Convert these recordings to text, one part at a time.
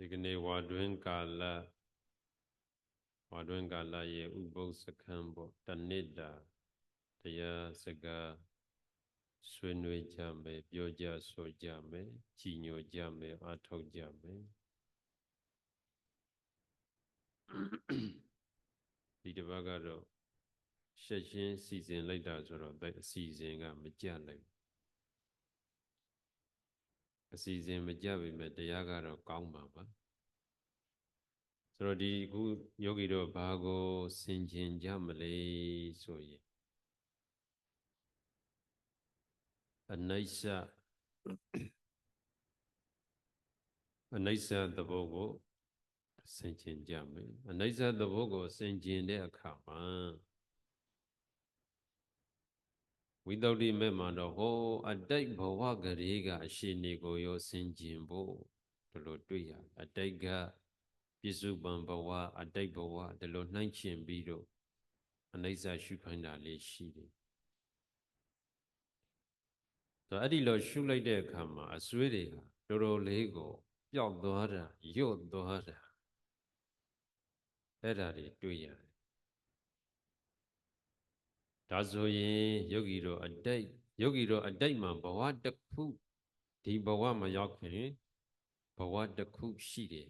ဒီကနေ့ဝါတွင်ကာလဝါတွင်ကာလရဲ့ဥပုသ်စခန်းပေါ့တဏိတာတရားစကားဆွေးနွေးကြမယ်ပြောကြဆိုကြမယ်ကြီးညိုကြမယ်အားထုတ်ကြမယ်ဒီတစ်ပတ်ကတော့ရှက်ရှင်းစီစဉ်လိုက်တာဆိုတော့အစီအစဉ်ကမကြလိုက် အစီအစဉ်မကြပြီမဲ့တရားကတော့ကောင်းပါပါဆိုတော့ဒီအခုယောဂီတို့ဘာကိုဆင်ခြင်ကြမလဲဆိုရင်အနိစ္စအနိစ္စသဘောကိုဆင်ခြင်ကြမယ်အနိစ္စသဘောကိုဆင်ခြင်တဲ့အခါမှာ ဝိသုဒ္ဓိမဲ့မှာတော့ဟောအတိတ်ဘဝကလေးကအရှင်နေကိုရောဆင်ခြင်ဖို့ဒီလိုတွေ့ရအတိတ်ကပြစ္စုပန်ဘဝအတိတ်ဘဝဒီလိုနှိုင်းချင်ပြီးတော့အနိစ္စရှုခိုင်းတာလေးရှိတယ်ဆိုအဲ့ဒီလိုရှုလိုက်တဲ့အခါမှာအစွေးတွေဟာတော်တော်လေးကိုပျောက်သွားတာညွတ်သွားတာအဲ့ဒါတွေတွေ့ရတယ် ဒါဆိုရင်ယောဂီတို့အတိတ်ယောဂီတို့အတိတ်မှာဘဝတစ်ခုဒီဘဝမှာရောက်ခင်ဘဝတစ်ခုရှိတယ်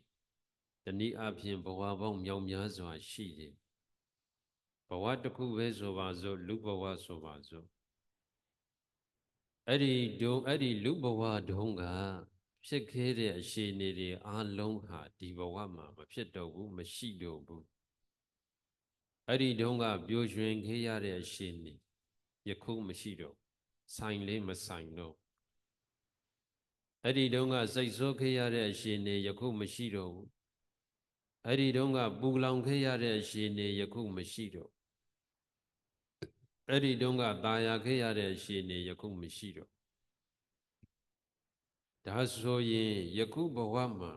တနည်းအားဖြင့်ဘဝပေါင်းမြောက်များစွာရှိတယ်ဘဝတစ်ခုပဲဆိုပါစို့လူဘဝဆိုပါစို့အဲ့ဒီဒုံအဲ့ဒီလူဘဝဒုံကဖြစ်ခဲ့တဲ့အရှိနေတွေအလုံးဟာဒီဘဝမှာမဖြစ်တော့ဘူးမရှိတော့ဘူး အဲ့ဒီတုန်းကပျော်ရွှင်ခဲ့ရတဲ့အရှင်နေယခုမရှိတော့ဆိုင်လေးမဆိုင်တော့အဲ့ဒီတုန်းကစိတ်ဆိုးခဲ့ရတဲ့အရှင်နေယခုမရှိတော့ဘူးအဲ့ဒီတုန်းကပူလောင်ခဲ့ရတဲ့အရှင်နေယခုမရှိတော့အဲ့ဒီတုန်းကตายာခဲ့ရတဲ့အရှင်နေယခုမရှိတော့ဒါဆိုရင်ယခုဘဝမှာ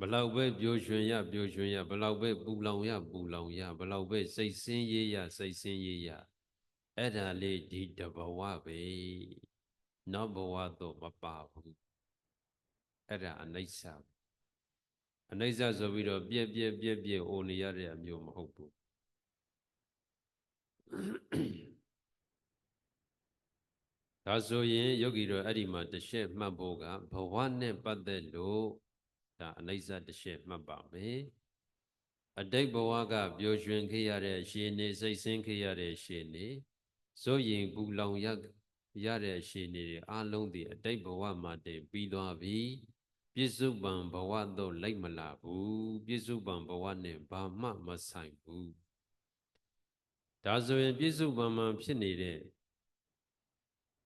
ဘလောက်ပဲပျော်ရွှင်ရပျော်ရွှင်ရဘလောက်ပဲပူလောင်ရပူလောင်ရဘလောက်ပဲစိတ်ဆင်းရေးရစိတ်ဆင်းရေးရအဲ့ဒါလေးဒီတဘဝပဲနောက်ဘဝတော့မပါဘူးအဲ့ဒါအနိစ္စအနိစ္စဆိုပြီးတော့ပြက်ပြက်ပြက်ပြက်အိုနေရတဲ့အမျိုးမဟုတ်ဘူးဒါဆိုရင်ယောဂီတို့အဲ့ဒီမှာတစ်ချက်မှတ်ဖို့ကဘဝနဲ့ပတ်သက်လို့ ဒါအနိစ္စတစ်ချက်မှတ်ပါမယ်အတိတ်ဘဝကပျော်ရွှင်ခဲ့ရတဲ့ရှင်နေစိတ်ဆင်းခဲ့ရတဲ့ရှင်နေစိုးရင်ပူလောင်ရရတဲ့ရှင်နေတွေအလုံးဒီအတိတ်ဘဝမှာတည်ပြီးသွားပြီပြစ္ဆုတ်ပံဘဝတော့လိုက်မလာဘူးပြစ္ဆုတ်ပံဘဝနဲ့ဘာမှမဆိုင်ဘူးဒါဆိုရင်ပြစ္ဆုတ်ပံမှာဖြစ်နေတဲ့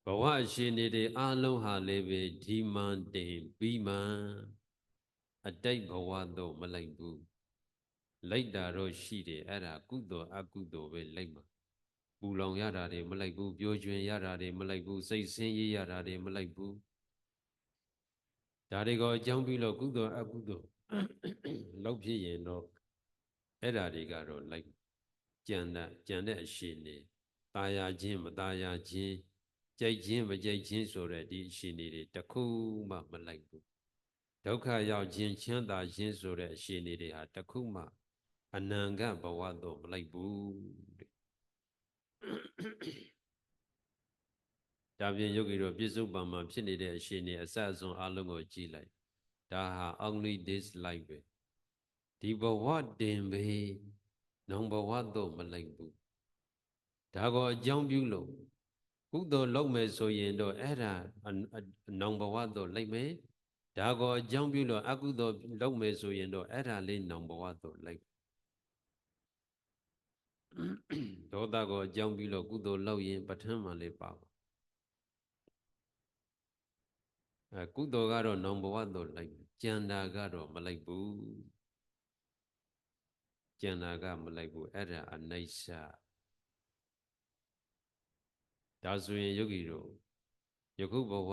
ဘဝရှင်နေတဲ့အာလုံးဟာလည်းပဲဒီမှန်တင်ပြီးမှ အတိတ်ဘဝတော့မလိုက်ဘူးလိုက်တာတော့ရှိတယ်အဲ့ဒါကုသိုလ်အကုသိုလ်ပဲလိုက်မှာပူလောင်ရတာတွေမလိုက်ဘူးပြောကျွင်ရတာတွေမလိုက်ဘူးစိတ်ဆင်းရဲရတာတွေမလိုက်ဘူးဒါတွေကိုအကြောင်းပြီးလို့ကုသိုလ်အကုသိုလ်လောက်ဖြစ်ရင်တော့အဲ့ဒါတွေကတော့လိုက်ကြံတဲ့ကြံတဲ့အရှင်နေตายာခြင်းမตายာခြင်းကြိုက်ခြင်းမကြိုက်ခြင်းဆိုတဲ့ဒီအရှင်တွေတခုမှမလိုက်ဘူး ဒုက္ခရောက်ခြင်းချမ်းသာခြင်းဆိုတဲ့အရှင်တွေဟာတခုမှအနံကဘဝတော့မလိုက်ဘူးတဲ့ဒါပြင်ယောဂီတို့ပြစ္ဆုတ်ပံမှာဖြစ်နေတဲ့အရှင်တွေအစအစွန်အလုံးကိုကြည့်လိုက်ဒါဟာ only this life ပဲဒီဘဝတင်ပဲနောင်ဘဝတော့မလိုက်ဘူးဒါကိုအကြောင်းပြုလို့ကုသိုလ်လုပ်မယ်ဆိုရင်တော့အဲ့ဒါနောင်ဘဝတော့လိုက်မယ် ဒါကိုအကြောင်းပြုလို့အကုသိုလ်လုပ်မယ်ဆိုရင်တော့အဲ့ဒါလေးနောင်ဘဝတော့လိုက်ဒေါသကိုအကြောင်းပြုလို့ကုသိုလ်လုပ်ရင်ပဋ္ဌာန်းမှလေးပါပါအဲကုသိုလ်ကတော့နောင်ဘဝတော့လိုက်ကြံတာကတော့မလိုက်ဘူးကြံတာကမလိုက်ဘူးအဲ့ဒါအနိစ္စဒါဆိုရင်ယောဂီတို့ယခုဘဝ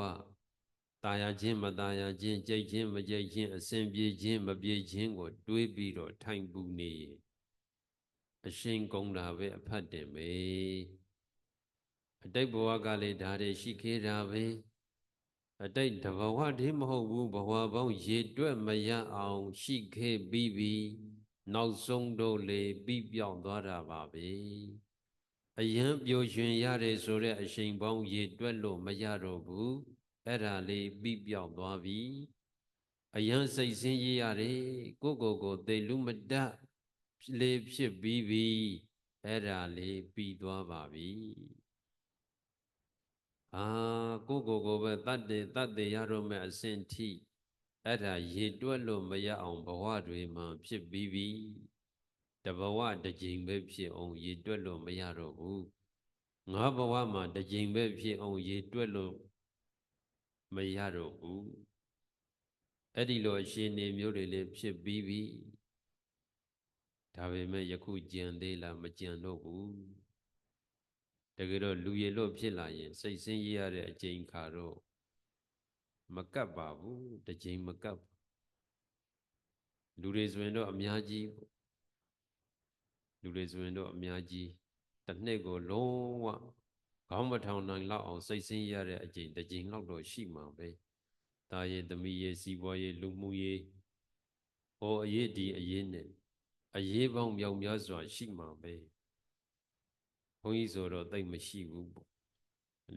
ตายာခြင်းမตายာခြင်းကြိတ်ခြင်းမကြိတ်ခြင်းအစဉ်ပြေခြင်းမပြေခြင်းကို တွေးပြီးတော့ထိုင်ပူနေအရှင်ကုံတာပဲအဖတ်တင်ပဲအတိတ်ဘဝကလည်းဒါတွေရှိခဲ့တာပဲ အတိတ်တဘဝတည်းမဟုတ်ဘူးဘဝပေါင်းရေတွက်မရအောင်ရှိခဲ့ပြီးပြီနောက်ဆုံးတော့လေပြီးပြောင်းသွားတာပါပဲအယံပျော်ရွှင်ရတယ်ဆိုတဲ့အချိန်ပေါင်းရေတွက်လို့မရတော့ဘူး အဲ့ဒါလေးပြီးပြောင်းသွားပြီအယံစိတ်ဆင်းရေးရတယ်ကိုကိုကိုသိလူမတတ်လေးဖြစ်ပြီးပြီအဲ့ဒါလေးပြီးသွားပါပြီအာကိုကိုကိုပဲတတ်တယ်တတ်တယ်ရတော့မဲ့အစဉ်ထိအဲ့ဒါရေတွက်လို့မရအောင်ဘဝတွေမှာဖြစ်ပြီးပြီတဘဝတစ်ကြိမ်ပဲဖြစ်အောင်ရေတွက်လို့မရတော့ဘူးငါဘဝမှာတစ်ကြိမ်ပဲဖြစ်အောင်ရေတွက်လို့ မရတော့ဘူးအဲ့ဒီလိုအရှင်နေမျိုးတွေလည်းဖြစ်ပြီးပြီဒါပေမဲ့ယခုကြံသေးလားမကြံတော့ဘူးတကယ်တော့လူရည်လို့ဖြစ်လာရင် စိတ်ဆင်းရရတဲ့အချိန်ခါတော့မကပ်ပါဘူးတစ်ချိန်မကပ်လူတွေဆိုရင်တော့အများကြီးလူတွေဆိုရင်တော့အများကြီးတစ်နှစ်ကိုလုံးဝ ခေါင်းမထောင်နိုင်လောက်အောင်စိတ်ဆင်းရတဲ့အချိန်တစ်ချိန်လောက်တော့ရှိမှာပဲတာရဲ့သမီးရဲ့စီးပွားရေးလူမှုရေးဟောအရေးဒီအရေးနဲ့အရေးပေါင်းမြောက်များစွာရှိမှာပဲဘုန်းကြီးဆိုတော့တိတ်မရှိဘူးပေါ့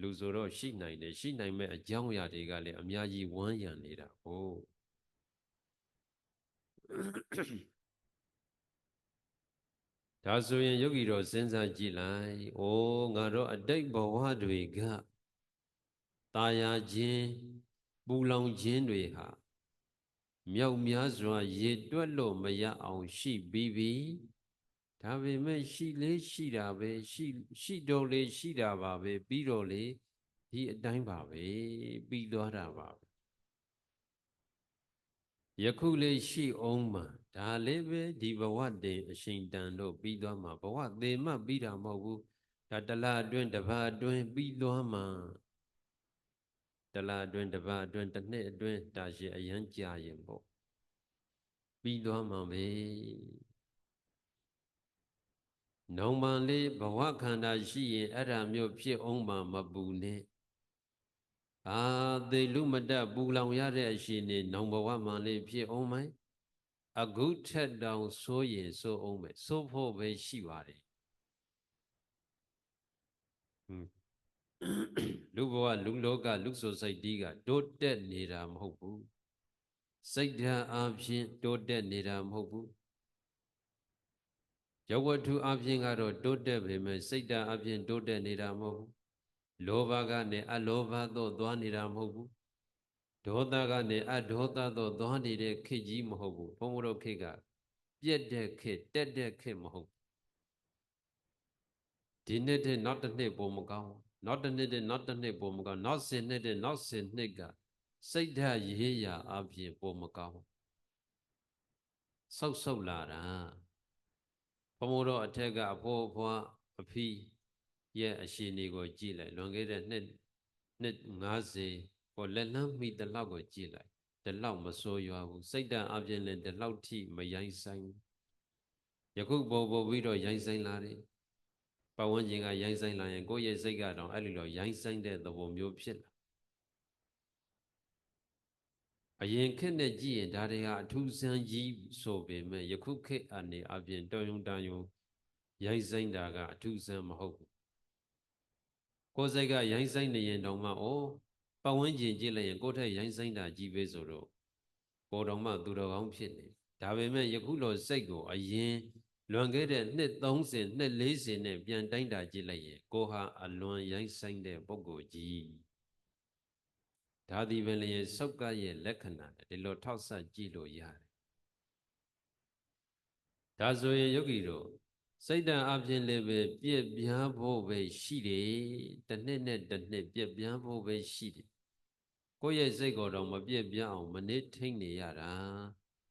လူဆိုတော့ရှိနိုင်တယ်ရှိနိုင်မဲ့အကြောင်းအရာတွေကလည်းအများကြီးဝန်းရံနေတာဟုတ် ဒါဆိုရင်ယောဂီတော်စဉ်းစားကြည့်လိုက်။အိုးငါတို့အတိတ်ဘဝတွေကตาယာခြင်းပူလောင်ခြင်းတွေဟာမြောက်များစွာရေတွက်လို့မရအောင်ရှိပြီးပြီဒါပေမဲ့ရှိလေးရှိတာပဲရှိရှိတော့လေးရှိတာပါပဲပြီးတော့လေဒီအတိုင်းပါပဲပြီးသွားတာပါပဲယခုလေးရှိအောင်မှာ ဒါလေးပဲဒီဘဝတည်အရှင်တန်တော့ပြီးသွားမှာဘဝသေမှပြီးတာမဟုတ်ဘူးဒါတလအတွင်းတစ်ပတ်အတွင်းပြီးသွားမှာတလအတွင်းတစ်ပတ်အတွင်းတစ်နှစ်အတွင်းဒါရှိအရန်ကြာရင်ပေါ့ပြီးသွားမှာပဲနောင်ပန်လေးဘဝခန္ဓာရှိရင်အဲ့ဒါမျိုးဖြစ်အောင်မှမပူနဲ့အာသေလူမတပူလောင်ရတဲ့အရှင်နေနောင်ဘဝမှလေးဖြစ်အောင်မယ် အခုထက်တောင်ဆိုးရင်ဆိုးအောင်မယ်ဆိုးဖို့ပဲရှိပါတယ်လူဘဝလူလောကလူဆိုစိတ်တီးကတိုးတက်နေတာမဟုတ်ဘူးစိတ်ဓာတ်အပြင်တိုးတက်နေတာမဟုတ်ဘူးယဝတ္ထုအပြင်ကတော့တိုးတက်ပေမဲ့စိတ်ဓာတ်အပြင်တိုးတက်နေတာမဟုတ်ဘူးလောဘကနေအလောဘသို့သွားနေတာမဟုတ်ဘူး ဒေါသကနေအဒေါသသို့သွားနေတဲ့ခေတ်ကြီးမဟုတ်ဘူးဘုံဘုရောခေတ်ကပြက်တဲ့ခေတ်တက်တဲ့ခေတ်မဟုတ်ဒီနှစ်တဲ့နောက်တစ်နှစ်ပုံမကောင်းနောက်တစ်နှစ်တဲ့နောက်တစ်နှစ်ပုံမကောင်းနောက်10နှစ်တဲ့နောက်10နှစ်ကစိတ်ဓာတ်ရေးရာအပြင်ပုံမကောင်းဆောက်ဆောက်လာတာဘုံဘုရောအထက်ကအဖိုးအဖွားအဖီးရဲ့အရှင်တွေကိုကြည့်လိုက်လွန်ခဲ့တဲ့နှစ်နှစ်90 ပေါ်လက်လန်းမိတလောက်ကိုကြည့်လိုက်ဒီလောက်မစိုးရွားဘူးစိတ်တန်အပြင်လည်းဒီလောက်ထိမရိုင်းဆိုင်ယခုပေါ်ပေါ်ပြီးတော့ရိုင်းဆိုင်လာတယ်ပဝန်းကျင်ကရိုင်းဆိုင်လာရင်ကိုယ့်ရဲ့စိတ်ကတော့အဲ့လိုလိုရိုင်းဆိုင်တဲ့သဘောမျိုးဖြစ်လာအရင်ခေတ်နဲ့ကြည့်ရင်ဒါတွေဟာအထူးဆန်းကြီးဆိုပေမဲ့ယခုခေတ်အနေအပြင်တော်ယုံတန်ယုံရိုင်းဆိုင်တာကအထူးဆန်းမဟုတ်ဘူးကိုယ်စိတ်ကရိုင်းဆိုင်နေရင်တောင်မှဩ ပတ်ဝန်းကျင်ကြည့်လိုက်ရင်ကိုယ့်ထက်ရိုင်းဆိုင်တာကြီးပဲဆိုတော့ကိုယ်တော်မှသူတော်ကောင်းဖြစ်နေဒါပေမဲ့ယခုလိုစိတ်ကိုအရင်လွန်ခဲ့တဲ့နှစ်30နှစ်40နဲ့ပြန်တိုင်းတာကြည့်လိုက်ရင်ကိုဟာအလွန်ရိုင်းဆိုင်တဲ့ပုဂ္ဂိုလ်ကြီးဒါဒီပဲလေစုတ်ကရဲ့လက္ခဏာဒီလိုထောက်ဆက်ကြည့်လို့ရတယ်ဒါဆိုရင်ယောဂီတို့စိတ်တန်အပြင်လည်းပဲပြက်ပြားဖို့ပဲရှိတယ်တစ်နှစ်နဲ့တစ်နှစ်ပြက်ပြားဖို့ပဲရှိတယ် ကိုယ့်ရဲ့စိတ်ကိုယ်တော့မပြက်ပြားအောင်မနေထိန်နေရတာ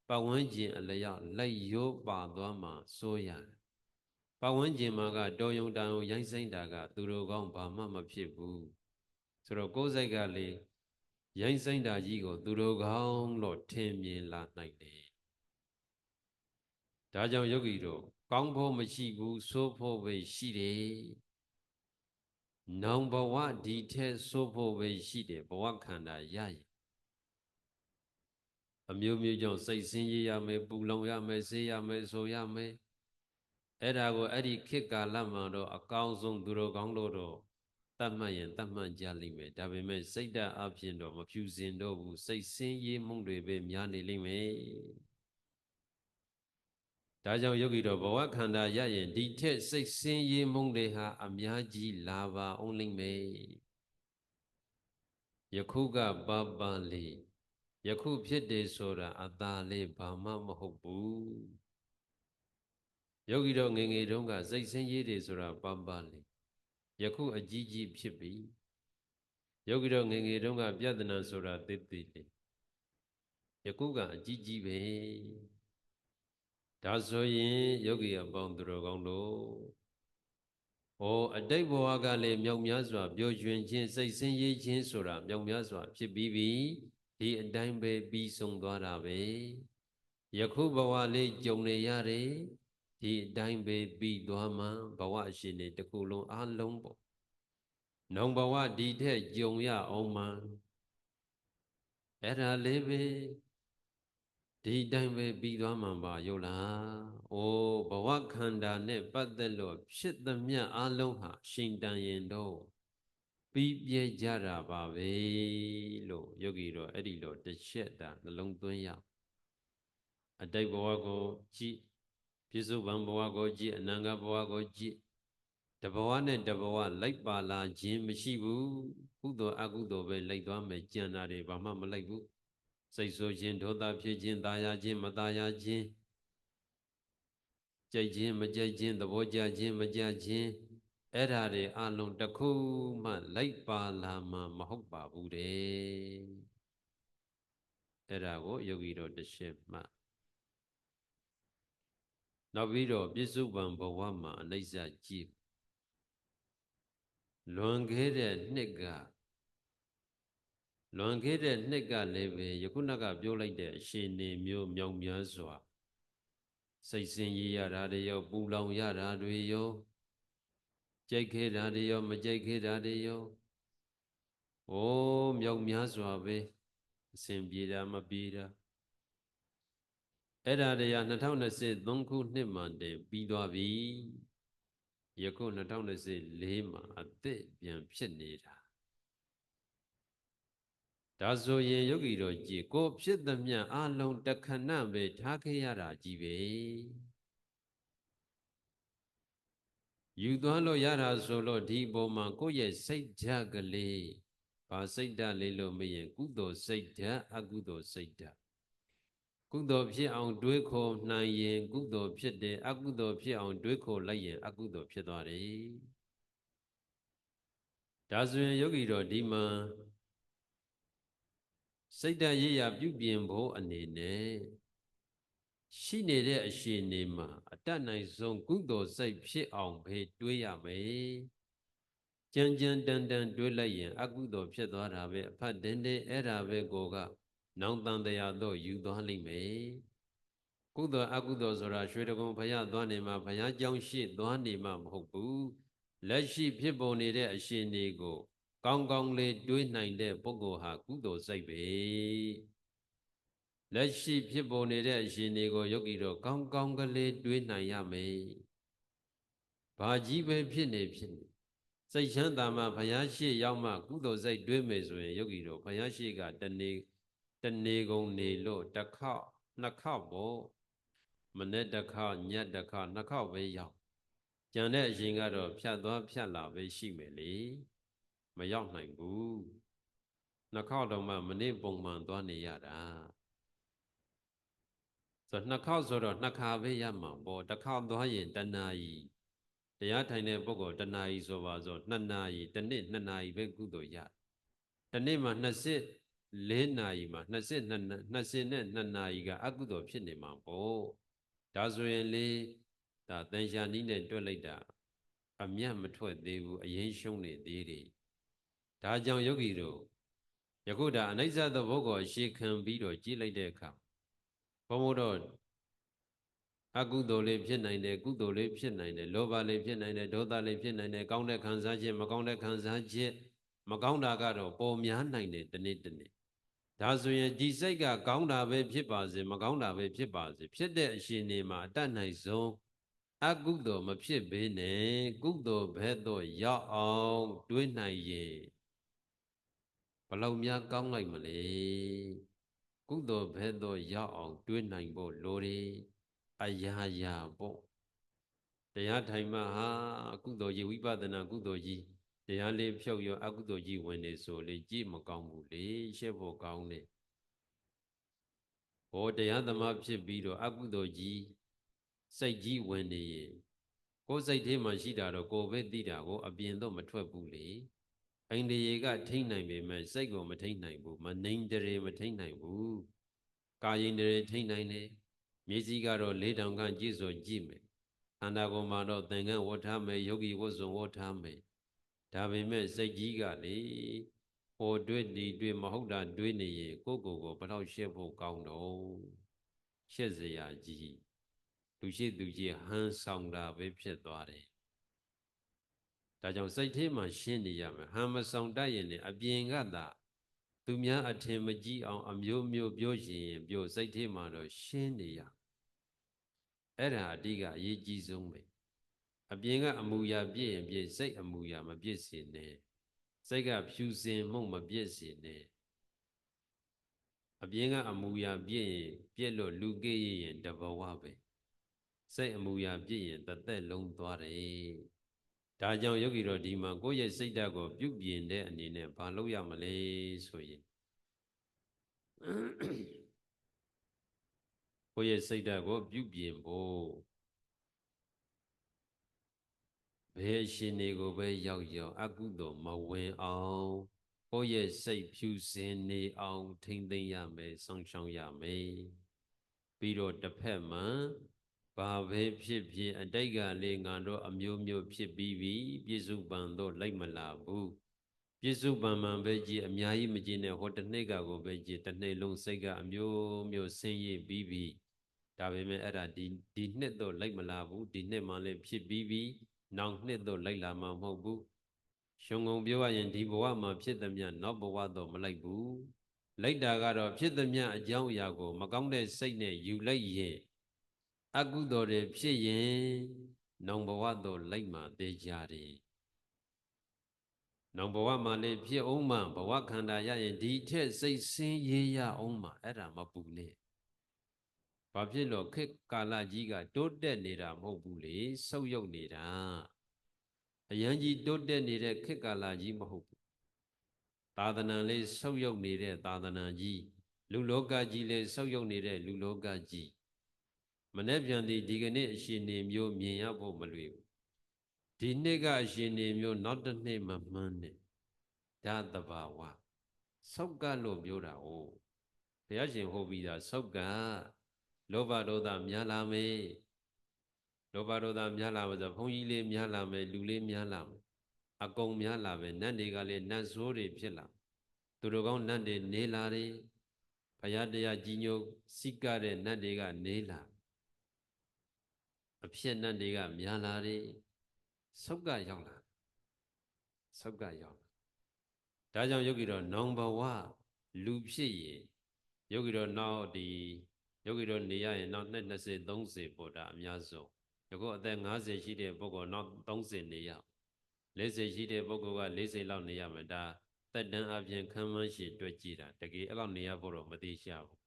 ပဝန်းကျင်အလျောက်လိုက်ရိုးပါသွားမှစိုးရတယ်ပဝန်းကျင်မှာကတော်ယုံတန်ကိုရိုင်းစိမ့်တာက သူတို့ကောင်းဘာမှမဖြစ်ဘူးဆိုတော့ကိုယ်စိတ်ကလေရိုင်းစိမ့်တာကြီးကို သူတို့ကောင်းလို့ထင်မြင်လာနိုင်တယ်ဒါကြောင့်ယောဂီတို့ကောင်းဖို့မရှိဘူးဆိုးဖို့ပဲရှိတယ် နောင်ဘဝဒီထက်ဆိုးဖို့ပဲရှိတယ်ဘဝခန္ဓာရရင်အမျိုးမျိုးကြောင့်စိတ်ဆင်းရဲရမယ်ပူလောင်ရမယ်ဆေးရမယ်ဆိုရမယ်အဲ့ဒါကိုအဲ့ဒီခေတ်ကာလမှာတော့အကောင်းဆုံးသူတော်ကောင်းလို့တော့တတ်မှတ်ရင်တတ်မှတ်ကြလိမ့်မယ်ဒါပေမဲ့စိတ်ဓာတ်အဖြစ်တော့မဖြူစင်တော့ဘူးစိတ်ဆင်းရဲမှုတွေပဲများနေလိမ့်မယ် ဒါကြောင့်ယောဂီတော်ဘဝခန္ဓာရရင်ဒီထက်စိတ်ဆင်းရဲမှုတွေဟာအများကြီးလာပါအောင်လိမ့်မယ်ယခုကပါပါလေးယခုဖြစ်တယ်ဆိုတာအသာလေးဘာမှမဟုတ်ဘူးယောဂီတော်ငယ်ငယ်တုန်းကစိတ်ဆင်းရဲတယ်ဆိုတာပါပါလေးယခုအကြီးကြီးဖြစ်ပြီယောဂီတော်ငယ်ငယ်တုန်းကပြဿနာဆိုတာသိသိလေးယခုကအကြီးကြီးပဲ ဒါဆိုရင်ယောဂီအပေါင်းသူတော်ကောင်းတို့ဟောအတိတ်ဘဝကလည်းမြောက်များစွာပျော်ရွှင်ခြင်းစိတ်ဆင်းရဲခြင်းဆိုတာမြောက်များစွာ ဖြစ်ပြီးပြီဒီအတိုင်းပဲပြီးဆုံးသွားတာပဲယခုဘဝလေးကြုံနေရတယ်ဒီအတိုင်းပဲပြီးသွားမှဘဝအရှင်တွေတစ်ခုလုံးအလုံးပေါ့နောင်ဘဝဒီထက်ကြုံရအောင်မှအဲ့ဒါလေးပဲ ဒီတိုင်းပဲပြီးသွားမှာပါယုတ်လား။အိုးဘဝခန္ဓာနဲ့ပတ်သက်လို့ဖြစ်သမျှအလုံးဟာရှင်တန်ရင်တော့ပြီးပြဲကြတာပါပဲလို့ယောဂီတော့အဲ့ဒီလိုတစ်ချက်တာနှလုံးသွင်းရအတိတ်ဘဝကိုကြည့်ပြစ္ဆုတ်ဘံဘဝကိုကြည့်အနန္တဘဝကိုကြည့်တဘဝနဲ့တဘဝလိုက်ပါလာခြင်းမရှိဘူးကုသိုလ်အကုသိုလ်ပဲလိုက်သွားမယ်ကြံတာတွေဘာမှမလိုက်ဘူး စိတ်ဆိုးခြင်းဒေါသဖြစ်ခြင်းတာယာခြင်းမတာယာခြင်းကြိတ်ခြင်းမကြိတ်ခြင်းသဘောကျခြင်းမကြခြင်းအဲ့ဓာတွေအလုံးတစ်ခုမှလိုက်ပါလာမှမဟုတ်ပါဘူးတဲ့အဲ့ဒါကိုယောဂီတော်တစ်ချက်မှနောက်ပြီးတော့ပြစ္ဆုတ်ပံဘဝမှာအနိစ္စကြည့်လွန်ခဲ့တဲ့နှစ်က လွန်ခဲ့တဲ့နှစ်ကလည်းပဲယခုနကပြောလိုက်တဲ့အရှင်နေမျိုးမြောင်များစွာစိတ်ဆင်းရဲရတာတွေရောပူလောင်ရတာတွေရောကြိတ်ခဲတာတွေရောမကြိတ်ခဲတာတွေရောဩမြောင်များစွာပဲအစဉ်ပြေတာမပြေတာအဲ့ဒါတွေက2023ခုနှစ်မှတည်းပြီးသွားပြီယခု2024မှာအသက်ပြန်ဖြစ်နေတာ ဒါဆိုရင်ယောဂီတော်ကြည်ကိုဖြစ်သမျှအလုံးတခဏပဲထားခဲ့ရတာကြီးပဲယူသွားလို့ရတာဆိုလို့ဒီပုံမှာကိုယ့်ရဲ့စိတ်ဓာတ်ကလေးဘာစိတ်ဓာတ်လေးလို့မရင် ကုသိုလ်စိတ်ဓာတ်အကုသိုလ်စိတ်ဓာတ်ကုသိုလ်ဖြစ်အောင်တွေးခေါ်နိုင်ရင် ကုသိုလ်ဖြစ်တယ်အကုသိုလ်ဖြစ်အောင်တွေးခေါ်လိုက်ရင် အကုသိုလ်ဖြစ်သွားတယ်ဒါဆိုရင်ယောဂီတော်ဒီမှာ စိတ်ဓာတ်ရရပြုပြင်ဖို့အနေနဲ့ရှိနေတဲ့အရှင်နေမှာအတတ်နိုင်ဆုံးကုသိုလ်စိတ်ဖြစ်အောင်ပဲတွေးရမယ်ကြမ်းကြမ်းတန်တန်တွေးလိုက်ရင် အကုသိုလ်ဖြစ်သွားတာပဲအဖတ်တင်းတင်းအဲ့ဒါပဲကိုက နောင်တန်တရားတော့ယူသွားလိမ့်မယ်ကုသိုလ်အကုသိုလ်ဆိုတာရွှေတကုံဘုရားသွားနေမှာဘုရားကြောင်းရှိသွားနေမှာမဟုတ်ဘူးလက်ရှိဖြစ်ပေါ်နေတဲ့အရှင်တွေကို ကောင်းကောင်းလေးတွေးနိုင်တဲ့ပုဂ္ဂိုလ်ဟာကုသိုလ်စိတ်ပဲလက်ရှိဖြစ်ပေါ်နေတဲ့အရှင်တွေကိုယောဂီတော့ကောင်းကောင်းကလေးတွေးနိုင်ရမယ်။ဘာကြီးပဲဖြစ်နေဖြစ်နေစိတ်ချမ်းသာမှဘုရားရှိရောက်မှကုသိုလ်စိတ်တွေးမယ်ဆိုရင်ယောဂီတော့ဘုရားရှိကတနေ့တနေကုန်နေလို့တစ်ခေါက်နှစ်ခေါက်ပေါ့မနေ့တစ်ခေါက်ညတစ်ခေါက်နှစ်ခေါက်ပဲရောက်ကြံတဲ့အရှင်ကတော့ဖြတ်သွားဖြတ်လာပဲရှိမယ်လေ။ မရောက်နိုင်ဘူးနှစ်ခေါက်တော့မှမနေ့ပုံမှန်သွားနေရတာဆိုနှစ်ခေါက်ဆိုတော့နှစ်ခါပဲရမှာပေါ့တစ်ခေါက်သွားရင်တဏှာကြီးတရားထိုင်တဲ့ပုဂ္ဂိုလ်တဏှာကြီးဆိုပါဆိုနှစ်နာရီတစ်နှစ်နှစ်နာရီပဲကုသိုလ်ရတနေ့မှာ20လေးနာရီမှာ20 20နဲ့2နာရီကအကုသိုလ်ဖြစ်နေမှာပေါ့ဒါဆိုရင်လေဒါတန်ရှာနီးနဲ့တွက်လိုက်တာအမျက်မထွက်သေးဘူးအရင်ရှုံးနေသေးတယ် ဒါကြောင့်ယောဂီတို့ယခုဒါအနိစ္စသဘောကိုရှေခံပြီးတော့ကြည်လိုက်တဲ့အခါဘုံဘုတော့အကုသိုလ်လေးဖြစ်နိုင်တယ်ကုသိုလ်လေးဖြစ်နိုင်တယ်လောဘလေးဖြစ်နိုင်တယ်ဒေါသလေးဖြစ်နိုင်တယ်ကောင်းတဲ့ခံစားချက်မကောင်းတဲ့ခံစားချက်မကောင်းတာကတော့ပေါ်များနိုင်တယ်တနေ့တနေ့ဒါဆိုရင်ဒီစိတ်ကကောင်းတာပဲဖြစ်ပါစေမကောင်းတာပဲဖြစ်ပါစေဖြစ်တဲ့အရှင်နေမှာအတတ်နိုင်ဆုံးအကုသိုလ်မဖြစ်ဘဲနဲ့ကုသိုလ်ဘဲသို့ရောက်အောင်တွေးနိုင်ရင်ဘ လောက်များကောင်းလိုက်မလဲကုသိုလ်ဘဲသို့ရောက်အောင်တွေးနိုင်ဖို့လိုတယ်အရာရာပေါ့တရားထိုင်မှဟာကုသိုလ်ကြီးဝိပဿနာကုသိုလ်ကြီးတရားလေးဖြုတ်ရောအကုသိုလ်ကြီးဝင်နေဆိုလေကြည့်မကောင်းဘူးလေရှက်ဖို့ကောင်းတယ်ဟောတရားသမားဖြစ်ပြီးတော့အကုသိုလ်ကြီးစိတ်ကြီးဝင်နေရင်ကိုယ်စိတ်ထဲမှာရှိတာတော့ကိုယ်ပဲသိတာကိုအပြင်တော့မထွက်ဘူးလေ အိန္ဒိယေကထိမ့်နိုင်ပေမဲ့စိတ်ကိုမထိမ့်နိုင်ဘူးမနှိမ်တရေမထိမ့်နိုင်ဘူးကာယိန္ဒရေထိမ့်နိုင်တယ်မျက်စိကတော့လေးတောင်ကကြည့်ဆိုကြည့်မယ်ခန္ဓာကိုယ်မှာတော့သင်္ကန်းဝတ်ထားမယ်ယောဂီဝတ်စုံဝတ်ထားမယ်ဒါပေမဲ့စိတ်ကြီးကလေဟိုတွေ့ဒီတွေ့မဟုတ်တာတွေ့နေရင်ကိုယ့်ကိုယ်ကိုဘယ်တော့ရှက်ဖို့ကောင်းတော့ရှက်စရာကြီးလူရှိသူကြီးဟန်ဆောင်တာပဲဖြစ်သွားတယ် ဒါကြောင့်စိတ်ထဲမှာရှင်းနေရမယ်ဟန်မဆောင်တတ်ရင်လည်းအပြင်ကသာသူများအထင်မကြီးအောင်အမျိုးမျိုးပြောရှင်ပြောစိတ်ထဲမှာတော့ရှင်းနေရအဲ့ဒါအဓိကအရေးကြီးဆုံးပဲအပြင်ကအမူအရာပြည့်ရင်ပြည့်စိတ်အမူအရာမပြည့်စေနဲ့စိတ်ကဖြူစင်မှုမပြည့်စေနဲ့အပြင်ကအမူအရာပြည့်ရင်ပြည့်လို့လူကေးရင်တဘဝပဲစိတ်အမူအရာပြည့်ရင်တသက်လုံးသွားတယ် ဒါကြောင့်ယောဂီတော်ဒီမှာကိုယ့်ရဲ့စိတ်ဓာတ်ကိုပြုပြင်တဲ့အနေနဲ့ဘာလုပ်ရမလဲဆိုရင်ကိုယ့်ရဲ့စိတ်ဓာတ်ကိုပြုပြင်ဖို့ဘယ်ရှင်တွေကိုပဲရောက်ရောက်အကုသို့မဝင်အောင်ကိုယ့်ရဲ့စိတ်ဖြူစင်နေအောင် ထိမ့်သိမ်းရမယ်စောင့်ရှောက်ရမယ်ပြီးတော့တစ်ဖက်မှာ ဘာပဲဖြစ်ဖြစ်အတိတ်ကလေးငါတို့အမျိုးမျိုးဖြစ်ပြီးပြီပြစ္စုပန်တော့လိုက်မလာဘူးပြစ္စုပန်မှန်ပဲကြည်အများကြီးမကြည့်နဲ့ဟောတစ်နှစ်ကကိုပဲကြည်တစ်နှစ်လုံးစိတ်ကအမျိုးမျိုးဆင်းရဲပြီးပြီဒါပေမဲ့အဲ့ဒါဒီဒီနှစ်တော့လိုက်မလာဘူးဒီနှစ်မှလည်းဖြစ်ပြီးပြီနောက်နှစ်တော့လိုက်လာမှာမဟုတ်ဘူးရှင်ကုံပြောရရင်ဒီဘဝမှာဖြစ်သမျှနောက်ဘဝတော့မလိုက်ဘူးလိုက်တာကတော့ဖြစ်သမျှအကြောင်းအရာကို မကောင်းတဲ့စိတ်နဲ့ယူလိုက်ရင် အကုသိုလ်တွေဖြစ်ရင်နောင်ဘဝတော့လိုက်မှသေးကြတယ်နောင်ဘဝမှာလည်းဖြစ်အောင်မှဘဝခန္ဓာရရင်ဒီထက်စိတ်ဆင်းရဲရအောင်မှအဲ့ဒါမပူနဲ့ဘာဖြစ်လို့ခေတ်ကာလကြီးကတိုးတက်နေတာမဟုတ်ဘူးလေဆုပ်ယုပ်နေတာအရန်ကြီးတိုးတက်နေတဲ့ခေတ်ကာလကြီးမဟုတ်ဘူးသာသနာလေးဆုပ်ယုပ်နေတဲ့သာသနာကြီးလူလောကကြီးလေးဆုပ်ယုပ်နေတဲ့လူလောကကြီး မနေ့ပြန်ဒီဒီကနေ့အရှင်နေမျိုးမြင်ရဖို့မလွယ်ဘူးဒီနှစ်ကအရှင်နေမျိုးနောက်တစ်နှစ်မှမှန်းတယ်ဒါတဘာဝဆောက်ကလို့ပြောတာ哦ဘုရားရှင်ဟောပြီးတာဆောက်ကလောဘဒေါသများလာမယ်လောဘဒေါသများလာမယ်ဆိုဘုန်းကြီးလေးများလာမယ်လူလေးများလာမယ်အကုန်များလာမယ်နတ်တွေကလည်းနတ်ဆိုးတွေဖြစ်လာသူတို့ကောင်းနတ်တွေနေလာတယ်ဘုရားတရားကြီးညိုစိကတဲ့နတ်တွေကနေလာ အဖြစ်နတ်တွေကများလာတယ်ဆုတ်ကရောက်လာဆုတ်ကရောက်လာဒါကြောင့်ယောဂီတော်နောင်ဘဝလူဖြစ်ရင်ယောဂီတော်နောက်ဒီယောဂီတော်နေရရင်နောက်နှစ်20 30ပေါ်တာအများဆုံးယခုအသက်50ရှိတဲ့ပုဂ္ဂိုလ်နောက်30နေရ40ရှိတဲ့ပုဂ္ဂိုလ်က40လောက်နေရမယ်ဒါသက်တမ်းအပြင်ခံမှန်းရှိတွက်ကြည့်တာတကယ်အဲ့လောက်နေရဖို့တော့မသိရှာဘူး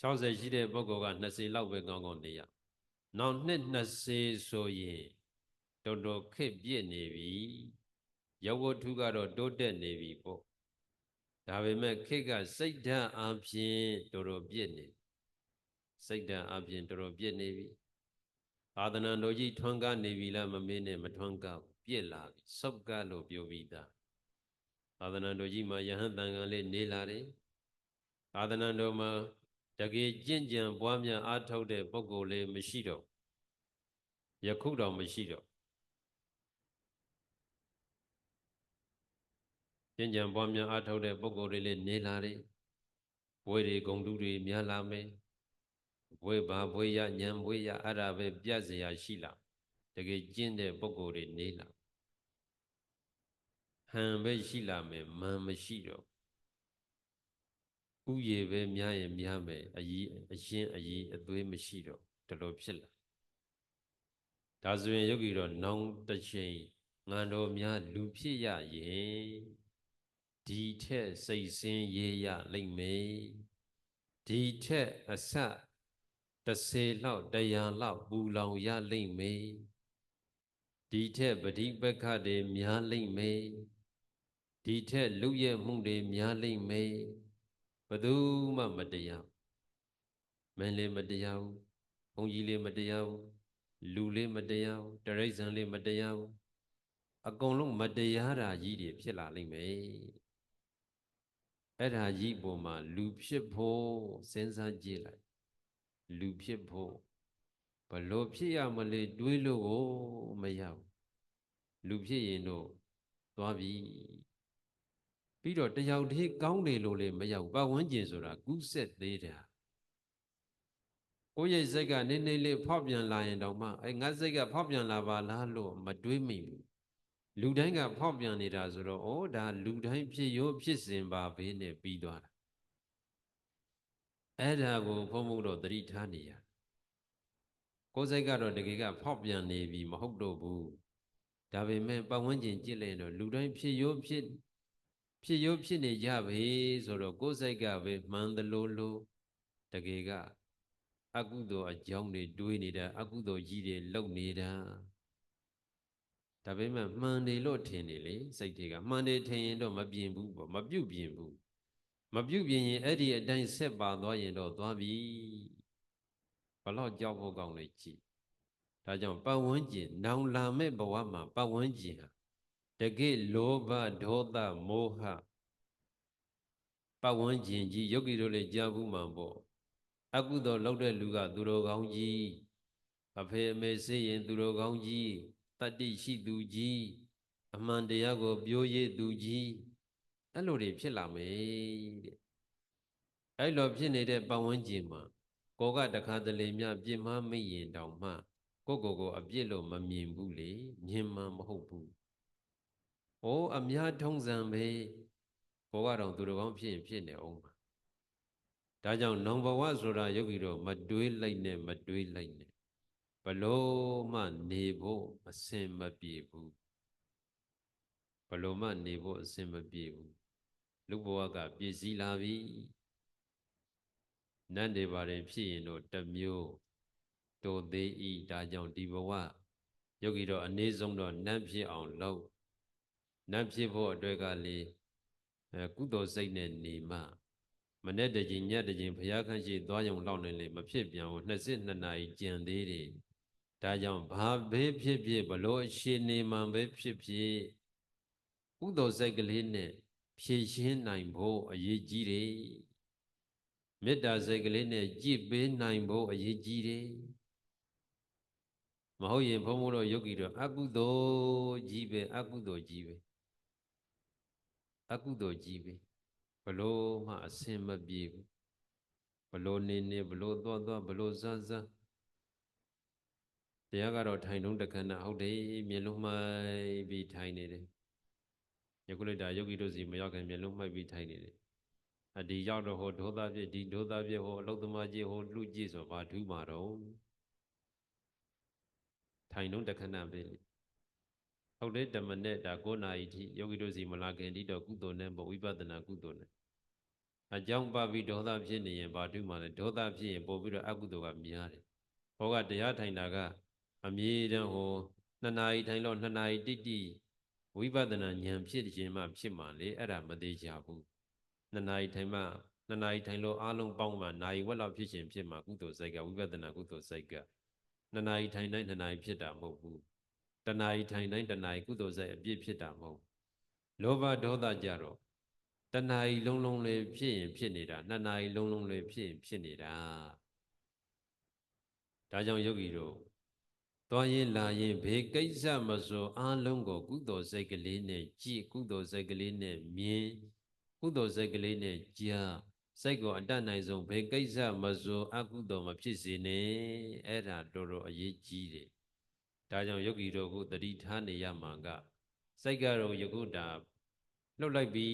60ရှိတဲ့ပုဂ္ဂိုလ်က20လောက်ပဲကောင်းကောင်းနေရ နောက်နှစ်20ဆိုရင်တော်တော်ခက်ပြည့်နေပြီယောဂထုကတော့တိုးတက်နေပြီပေါ့ဒါပေမဲ့ခေတ်ကစိတ်ဓာတ်အပြင်တော်တော်ပြည့်နေစိတ်ဓာတ်အပြင်တော်တော်ပြည့်နေပြီသာသနာတော်ကြီးထွန်းကားနေပြီလားမမေးနဲ့မထွန်းကားပြည့်လာပြီစုပ်ကားလို့ပြောပြီးသားသာသနာတော်ကြီးမှာယဟန်တန်ခါလေးနေလာတယ်သာသနာတော်မှာ တကယ်ကြင့်ကြံပွားများအားထုတ်တဲ့ပုဂ္ဂိုလ်လေးမရှိတော့ယခုတော့မရှိတော့ကျင့်ကြံပွားများအားထုတ်တဲ့ပုဂ္ဂိုလ်တွေလည်းနေလာတယ်ဘွေတွေဂုံတုတွေများလာမယ်ဘွေဘာဘွေရညံဘွေရအဲ့ဒါပဲပြတ်စရာရှိလားတကယ်ကျင့်တဲ့ပုဂ္ဂိုလ်တွေနေလားဟန်ပဲရှိလာမယ်မန်မရှိတော့ ဥယေပဲများရင်များမယ်အကြီးအရင်အကြီးအသွေးမရှိတော့ဒီလိုဖြစ်လာဒါဆိုရင်ယောဂီတော့နောင်တစ်ချိန်ငန်တော်များလူဖြစ်ရရင်ဒီထက်စိတ်ဆင်းရေးရလိမ့်မယ်ဒီထက်အဆ30လောက်100လောက်ပူလောင်ရလိမ့်မယ်ဒီထက်ပဋိပက္ခတွေများလိမ့်မယ်ဒီထက်လူရဲ့မှုတွေများလိမ့်မယ် ဘသူမှမတရားမင်းလေးမတရားဘူးဘုန်းကြီးလေးမတရားဘူးလူလေးမတရားဘူးတရိษံလေးမတရားဘူးအကုန်လုံးမတရားတာကြီးတွေဖြစ်လာလိမ့်မယ်အဲ့ဒါကြီးပုံမှာလူဖြစ်ဖို့စဉ်းစားကြည့်လိုက်လူဖြစ်ဖို့ဘလို့ဖြစ်ရမလဲတွေးလို့ကိုမရဘူးလူဖြစ်ရင်တော့သွားပြီ ပြီးတော့တယောက်တည်းကောင်းတယ်လို့လည်းမရောက်ပတ်ဝန်းကျင်ဆိုတာကူးဆက်သေးတာကိုယ့်ရဲ့စိတ်ကနေနေလေးဖောက်ပြန်လာရင်တော့မှအဲငါစိတ်ကဖောက်ပြန်လာပါလားလို့မတွေးမိဘူးလူတိုင်းကဖောက်ပြန်နေတာဆိုတော့ဩဒါလူတိုင်းဖြစ်ရောဖြစ်စဉ်ပါဘေးနဲ့ပြီးသွားတာအဲ့ဒါကိုဘုံဘုံတော့သတိထားနေရကိုယ်စိတ်ကတော့တကယ်ကဖောက်ပြန်နေပြီမဟုတ်တော့ဘူးဒါပေမဲ့ပတ်ဝန်းကျင်ကြည့်လိုက်တော့လူတိုင်းဖြစ်ရောဖြစ် ဖြစ်ရောဖြစ်နေကြပြီဆိုတော့ကိုယ်စိတ်ကပဲမှန်တယ်လို့လို့တကယ်ကအကုသိုလ်အကြောင်းတွေတွေးနေတာအကုသိုလ်ကြီးတွေလုပ်နေတာဒါပေမဲ့မှန်တယ်လို့ထင်နေလေစိတ်တွေကမှန်တယ်ထင်ရင်တော့မပြင်းဘူးပေါ့မပြုတ်ပြင်းဘူးမပြုတ်ပြင်းရင်အဲ့ဒီအတိုင်းဆက်ပါသွားရင်တော့သွားပြီဘလောက်ကြောက်ဖို့ကောင်းလဲကြည့်ဒါကြောင့်ပတ်ဝန်းကျင် နောင်လာမဲ့ဘဝမှာပတ်ဝန်းကျင်ဟာ တကယ်လောဘဒေါသမောဟပတ်ဝန်းကျင်ကြီးယောဂီတို့လည်းကြားဘူးမှန်ပေါ့အကုသိုလ်လုပ်တဲ့လူကသူတော်ကောင်းကြီးအဖေအမေစေရင်သူတော်ကောင်းကြီးတတ္တိရှိသူကြီးအမှန်တရားကို ပြောရည်သူကြီးအဲ့လိုတွေဖြစ်လာမယ်တဲ့အဲ့လိုဖြစ်နေတဲ့ပတ်ဝန်းကျင်မှာကိုကတခါတလေမြပြစ်မှားမိရင်တောင်မှကိုကိုကိုအပြစ်လို့မမြင်ဘူးလေမြင်မှမဟုတ်ဘူး။ အိုးအများထုံးစံပဲကိုကတော့သူတော်ကောင်းဖြစ်ရင်ဖြစ်နေအောင်ပါ။ဒါကြောင့်နောင်ဘဝဆိုတာယောဂီတော့မတွေးလိုက်နဲ့မတွေးလိုက်နဲ့ဘလို့မှနေဖို့အစင်မပြေဘူးဘလို့မှနေဖို့အစင်မပြေဘူးလူဘဝကပြည့်စည်လာပြီနတ်တွေပါတယ်ဖြစ်ရင်တော့တမျိုးတို့သေးဤဒါကြောင့်ဒီဘဝယောဂီတော့အနည်းဆုံးတော့နတ်ဖြစ်အောင်လုပ် နတ်ဖြစ်ဖို့အတွက်ကလေအဲကုသိုလ်စိတ်နဲ့နေမှမနေ့တကြီးညက်တကြီးဘုရားခန့်ရှိသွားရုံလောက်နေလေမဖြစ်ပြန်ဘူး22နာရီကြံသေးတယ်ဒါကြောင့်ဘာပဲဖြစ်ဖြစ်ဘလို့အရှိနေမှန်ပဲဖြစ်ဖြစ်ကုသိုလ်စိတ်ကလေးနဲ့ဖြည့်ရှင်းနိုင်ဖို့အရေးကြီးတယ်မေတ္တာစိတ်ကလေးနဲ့ကြည်ပေးနိုင်ဖို့အရေးကြီးတယ်မဟုတ်ရင်ဘုန်းဘုန်းတို့ယောဂီတို့အကုသိုလ်ကြီးပဲအကုသိုလ်ကြီးပဲ အကုသိုလ်ကြီးပဲဘလို့မှအစင်မပြေဘူးဘလို့နေနေဘလို့သွားသွားဘလို့စမ်းစမ်းတရားကတော့ထိုင်လုံးတခဏဟုတ်တယ်မျက်လုံးမှိုက်ပြီးထိုင်နေတယ်ယခုလိုက်တာယောဂီတို့စီမရောက်ခင်မျက်လုံးမှိုက်ပြီးထိုင်နေတယ်အဒီရောက်တော့ဟိုဒေါသပြည့်ဒီဒေါသပြည့်ဟိုအလုသမားကြီးဟိုလူကြီးဆိုဘာထူးမှာတော့ထိုင်လုံးတခဏပဲ ဟုတ်တယ်ဓမ္မနဲ့ဒါ9နာရီထိယောဂီတို့စီမလာခင်ဒီတော့ကုသိုလ်နဲ့ဘဝိပဿနာကုသိုလ်နဲ့အကြောင်းပါပြီးဒေါသဖြစ်နေရင်ဘာထူးမှာလဲဒေါသဖြစ်ရင်ပို့ပြီးတော့အကုသိုလ်ကများတယ်ဘောကတရားထိုင်တာကအမြဲတမ်းဟိုနှစ်နာရီထိုင်လို့နှစ်နာရီတိတိဝိပဿနာဉာဏ်ဖြစ်ခြင်းမှဖြစ်မှလေအဲ့ဒါမသေးချဘူးနှစ်နာရီထိုင်မှနှစ်နာရီထိုင်လို့အားလုံးပေါင်းမှနာရီဝက်လောက်ဖြစ်ခြင်းဖြစ်မှကုသိုလ်စိတ်ကဝိပဿနာကုသိုလ်စိတ်ကနှစ်နာရီထိုင်တိုင်းနှစ်နာရီဖြစ်တာမဟုတ်ဘူး တဏှာကြီးထိုင်တိုင်းတဏှာကြီးကုသိုလ်စိတ်အပြည့်ဖြစ်တာမဟုတ်လောဘဒေါသကြတော့တဏှာကြီးလုံးလုံးလေးဖြစ်ရင်ဖြစ်နေတာနှစ်နာရီလုံးလုံးလေးဖြစ်ရင်ဖြစ်နေတာဒါကြောင့်ယောဂီတို့သွားရင်လာရင်ဘေးကိစ္စမဆိုအားလုံးကို ကုသိုလ်စိတ်ကလေးနဲ့ကြည်ကုသိုလ်စိတ်ကလေးနဲ့မြင်ကုသိုလ်စိတ်ကလေးနဲ့ကြားစိတ်ကိုအတတ်နိုင်ဆုံးဘေကိစ္စမစိုးအကုသိုလ်မဖြစ်စေနဲ့အဲ့ဒါတော်တော်အရေးကြီးတယ် ဒါကြောင့်ယောဂီတို့ကသတိထားနေရမှာကစိတ်ကတော့ယခုဒါလှုပ်လိုက်ပြီ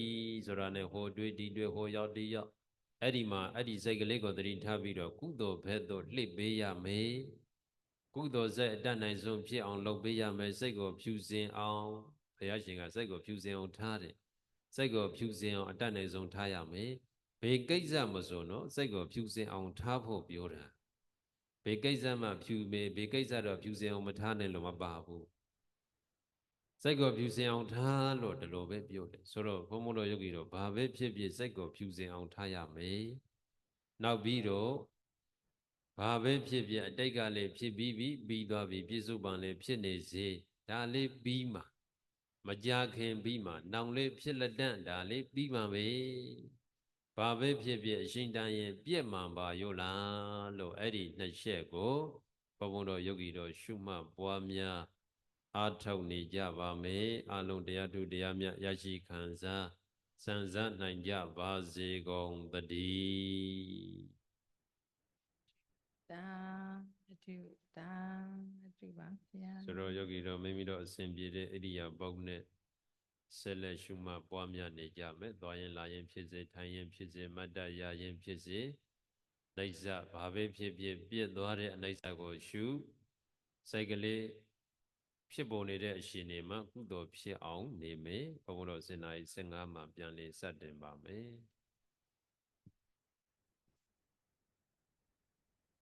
ဆိုတာနဲ့ဟိုတွေးဒီတွေးဟိုရောက်ဒီရောက်အဲ့ဒီမှာအဲ့ဒီစိတ်ကလေးကိုသတိထားပြီးတော့ကုသိုလ်ဘက်သို့လှစ်ပေးရမယ်ကုသိုလ်စိတ်အတတ်နိုင်ဆုံးဖြစ်အောင်လုပ်ပေးရမယ်စိတ်ကိုဖြူစင်အောင်ဘုရားရှင်ကစိတ်ကိုဖြူစင်အောင်ထားတယ်စိတ်ကိုဖြူစင်အောင်အတတ်နိုင်ဆုံးထားရမယ်ဘေကိစ္စမဆိုနော်စိတ်ကိုဖြူစင်အောင်ထားဖို့ပြောတာ ဘေကိစ္စမှဖြူမေဘေကိစ္စတော့ဖြူစင်အောင်မထားနဲ့လို့မပါဘူးစိတ်ကိုဖြူစင်အောင်ထားလို့ဒီလိုပဲပြောတယ်ဆိုတော့ဘုံဘုံတော်ယောဂီတို့ဘာပဲဖြစ်ဖြစ်စိတ်ကိုဖြူစင်အောင်ထားရမယ်နောက်ပြီးတော့ဘာပဲဖြစ်ဖြစ်အတိတ်ကလည်းဖြစ်ပြီးပြီပြီးသွားပြီပြစ္ဆုတ်ပံလည်းဖြစ်နေစေဒါလေးပြီးမှမကြခင်ပြီးမှနောင်လေးဖြစ်လက်တန့်ဒါလေးပြီးမှပဲ ဘာပဲဖြစ်ဖြစ်အရှင်တန်ရင် ပြက်မှန်ပါရောလားလို့အဲ့ဒီနှစ်ချက်ကိုဘုံဘုံတော်ယောဂီတို့ရှုမှတ်ပွားများအားထုတ်နေကြပါမယ်အလုံးတရားထုတရားမြတ်ရရှိခံစားစံစားနိုင်ကြပါစေကုန်သတည်းတံအတုတံအတုပါဗျာဆိုတော့ယောဂီတို့မိမိတို့အစဉ်ပြေတဲ့ဣရိယာပုတ်နဲ့ ဆက်လက်ရှုမှတ်ပွားများနေကြမယ်။သွားရင်လာရင်ဖြစ်စေထိုင်ရင်ဖြစ်စေမတ်တရရင်ဖြစ်စေနှိစ္စဘာပဲဖြစ်ဖြစ်ပြည့်သွားတဲ့အနှိစ္စကိုရှုစိတ်ကလေးဖြစ်ပေါ်နေတဲ့အရှင်နေမှာကုသိုလ်ဖြစ်အောင်နေမယ်။ဘုန်းဘုန်းတော်စင်နာရီ15မှာပြန်လည်စတင်ပါမယ်။